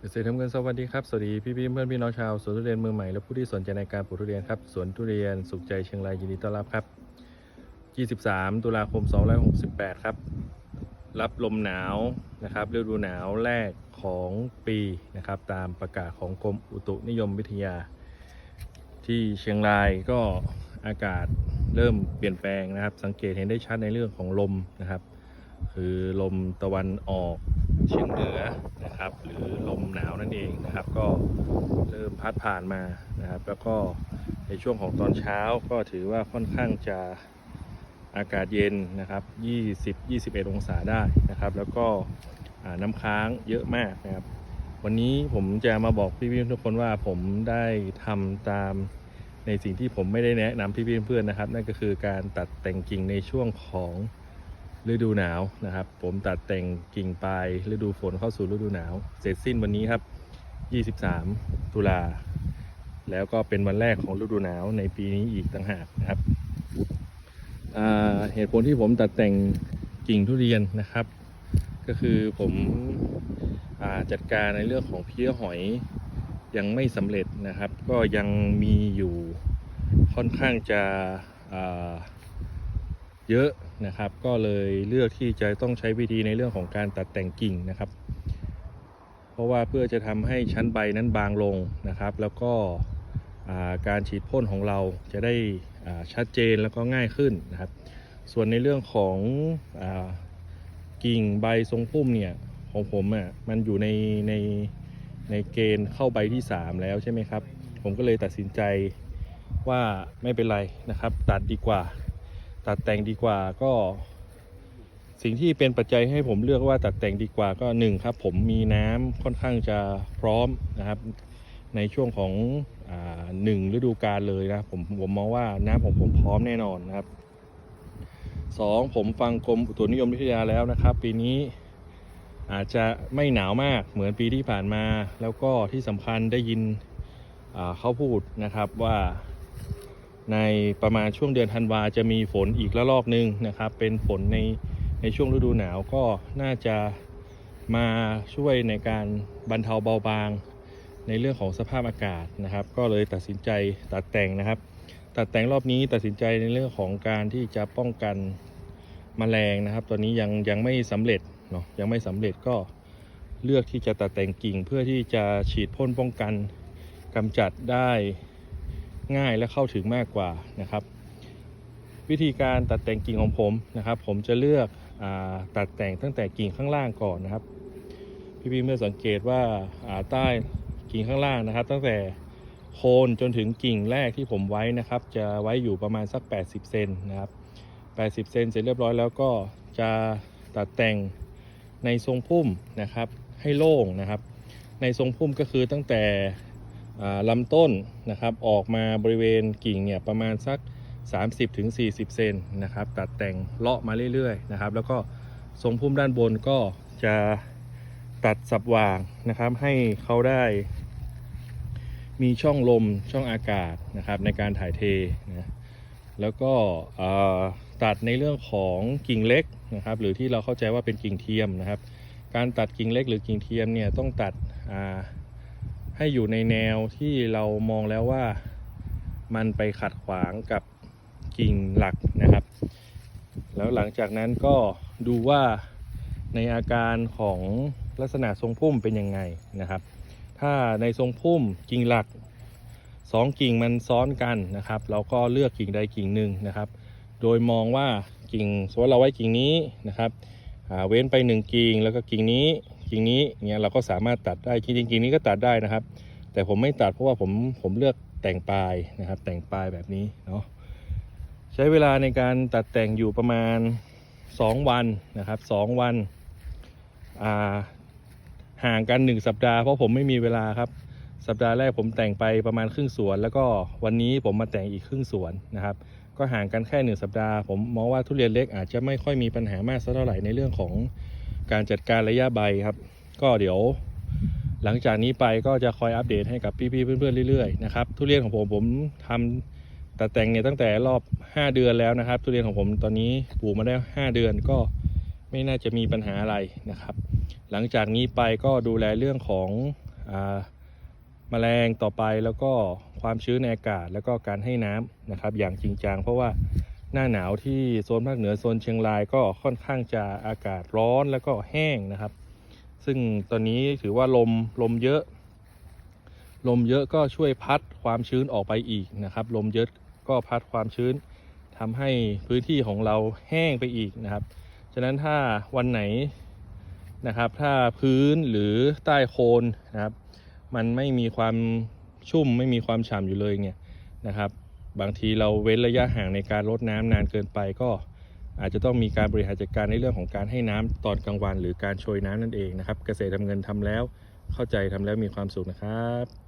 เกษตรทำเงินสวัสดีครับ สวัสดีพี่พี่เพื่อนพี่น้องชาวสวนทุเรียนมือใหม่และผู้ที่สนใจในการปลูกทุเรียนครับสวนทุเรียนสุขใจเชียงรายยินดีต้อนรับครับ 23 ตุลาคม 2568 ครับ รับลมหนาวนะครับฤดูหนาวแรกของปีนะครับตามประกาศของกรมอุตุนิยมวิทยา ที่เชียงรายก็อากาศเริ่มเปลี่ยนแปลงนะครับ สังเกตเห็นได้ชัดในเรื่องของลมนะครับ คือลมตะวันออก เฉียงเหนือนะครับ หรือลมหนาวนั่นเองนะครับ ก็เริ่มพัดผ่านมานะครับ แล้วก็ในช่วงของตอนเช้าก็ถือว่าค่อนข้างจะอากาศเย็นนะครับ 20-21 องศาได้นะครับ แล้วก็น้ำค้างเยอะมากนะครับ วันนี้ผมจะมาบอกพี่ๆทุกคนว่าผมได้ทำตามในสิ่งที่ผมไม่ได้แนะนำพี่ๆเพื่อนๆนะครับ นั่นก็คือการตัดแต่งกิ่งในช่วงของ ฤดูหนาวนะครับ ผมตัดแต่งกิ่งปลายฤดูฝนเข้าสู่ฤดูหนาว เสร็จสิ้นวันนี้ครับ 23 ตุลา แล้วก็เป็นวันแรกของฤดูหนาวในปีนี้อีกต่างหากนะครับเหตุผลที่ผมตัดแต่งกิ่งทุเรียนนะครับ ก็คือผมอจัดการในเรื่องของเพี้ยหอยยังไม่สำเร็จนะครับ ก็ยังมีอยู่ค่อนข้างจะ เยอะนะครับ ก็เลยเลือกที่จะต้องใช้วิธีในเรื่องของการตัดแต่งกิ่งนะครับ เพราะว่าเพื่อจะทำให้ชั้นใบนั้นบางลงนะครับ แล้วก็าการฉีดพ่นของเราจะได้ชัดเจนแล้วก็ง่ายขึ้นนะครับ ส่วนในเรื่องของอกิ่งใบทรงพุ่มเนี่ยของผมอะมันอยู่ในในในเกณฑ์เข้าใบที่ 3 แล้วใช่ไหมครับ ผมก็เลยตัดสินใจว่าไม่เป็นไรนะครับ ตัดดีกว่า ตัดแต่งดีกว่าก็ สิ่งที่เป็นปัจจัยให้ผมเลือกว่าตัดแต่งดีกว่าก็หนึ่งครับ ผมมีน้ำค่อนข้างจะพร้อมนะครับ ในช่วงของอหนึ่งฤดูกาลเลยนะผมผมมองว่าน้ำของผมพร้อมแน่นอนนะครับสองผมฟังกรมอุตุนิยมวิทยาแล้วนะครับ ปีนี้อาจจะไม่หนาวมากเหมือนปีที่ผ่านมา แล้วก็ที่สำคัญได้ยินเขาพูดนะครับว่า ในประมาณช่วงเดือนธันวาจะมีฝนอีกระลอกหนึ่งนะครับ เป็นฝนในในช่วงฤดูหนาวก็น่าจะมาช่วยในการบรรเทาเบาบาง ในเรื่องของสภาพอากาศนะครับ ก็เลยตัดสินใจตัดแต่งนะครับ ตัดแต่งรอบนี้ตัดสินใจในเรื่องของการที่จะป้องกันแมลงนะครับ ตอนนี้ยังยังไม่สำเร็จเนาะยังไม่สำเร็จก็เลือกที่จะตัดแต่งกิ่งเพื่อที่จะฉีดพ่นป้องกันกำจัดได้ ง่ายและเข้าถึงมากกว่านะครับ วิธีการตัดแต่งกิ่งของผมนะครับ ผมจะเลือกอตัดแต่งตั้งแต่กิ่งข้างล่างก่อนนะครับ พี่ๆเมื่อสังเกตว่าใต้กิ่งข้างล่างนะครับ ตั้งแต่โคนจนถึงกิ่งแรกที่ผมไว้นะครับ จะไว้อยู่ประมาณสัก 80 เซนนะครับ 80 เซนเสร็จเรียบร้อยแล้วก็จะตัดแต่งในทรงพุ่มนะครับให้โล่งนะครับ ในทรงพุ่มก็คือตั้งแต่ ลำต้นนะครับออกมาบริเวณกิ่งเนี่ยประมาณสัก 30-40 เซนนะครับตัดแต่งเลาะมาเรื่อยๆนะครับแล้วก็ทรงพุ่มด้านบนก็จะตัดสับวางนะครับให้เขาได้มีช่องลมช่องอากาศนะครับในการถ่ายเทนะแล้วก็ตัดในเรื่องของกิ่งเล็กนะครับหรือที่เราเข้าใจว่าเป็นกิ่งเทียมนะครับ การตัดกิ่งเล็กหรือกิ่งเทียมเนี่ยต้องตัดอ่า ให้อยู่ในแนวที่เรามองแล้วว่ามันไปขัดขวางกับกิ่งหลักนะครับ แล้วหลังจากนั้นก็ดูว่าในอาการของลักษณะทรงพุ่มเป็นยังไงนะครับ ถ้าในทรงพุ่มกิ่งหลักสองกิ่งมันซ้อนกันนะครับ เราก็เลือกกิ่งใดกิ่งหนึ่งนะครับ โดยมองว่ากิ่งสมมติเราไว้กิ่งนี้นะครับเว้นไปหนึ่งกิ่งแล้วก็กิ่งนี้ กิ่งนี้เนี่ยเราก็สามารถตัดได้จริงๆกิ่งนี้ก็ตัดได้นะครับ แต่ผมไม่ตัดเพราะว่าผมผมเลือกแต่งปลายนะครับ แต่งปลายแบบนี้เนาะใช้เวลาในการตัดแต่งอยู่ประมาณ 2 วันนะครับ2วันห่างกัน 1 สัปดาห์เพราะผมไม่มีเวลาครับ สัปดาห์แรกผมแต่งไปประมาณครึ่งสวน แล้วก็วันนี้ผมมาแต่งอีกครึ่งสวนนะครับ ก็ห่างกันแค่หนึ่งสัปดาห์ ผมมองว่าทุเรียนเล็กอาจจะไม่ค่อยมีปัญหามากสักเท่าไหร่ในเรื่องของ การจัดการระยะใบครับ ก็เดี๋ยวหลังจากนี้ไปก็จะคอยอัปเดตให้กับพี่ๆเพื่อนๆเรื่อยๆนะครับทุเรียนของผมผมทำตัดแต่งเนี่ยตั้งแต่รอบ 5 เดือนแล้วนะครับ ทุเรียนของผมตอนนี้ปลูกมาได้ 5 เดือนก็ไม่น่าจะมีปัญหาอะไรนะครับ หลังจากนี้ไปก็ดูแลเรื่องของอ่าแมลงต่อไปแล้วก็ความชื้นในอากาศแล้วก็การให้น้ำนะครับ อย่างจริงจังเพราะว่า หน้าหนาวที่โซนภาคเหนือโซนเชียงรายก็ค่อนข้างจะอากาศร้อนแล้วก็แห้งนะครับ ซึ่งตอนนี้ถือว่าลมลมเยอะ ลมเยอะก็ช่วยพัดความชื้นออกไปอีกนะครับ ลมเยอะก็พัดความชื้นทำให้พื้นที่ของเราแห้งไปอีกนะครับ ฉะนั้นถ้าวันไหนนะครับ ถ้าพื้นหรือใต้โคนนะครับ มันไม่มีความชุ่มไม่มีความฉ่ำอยู่เลยเนี่ยนะครับ บางทีเราเว้นระยะห่างในการรดน้ำนานเกินไปก็อาจจะต้องมีการบริหารจัดการในเรื่องของการให้น้ำตอนกลางวัน หรือการโชยน้ำนั่นเองนะครับ เกษตรทำเงินทำแล้วเข้าใจทำแล้วมีความสุขนะครับ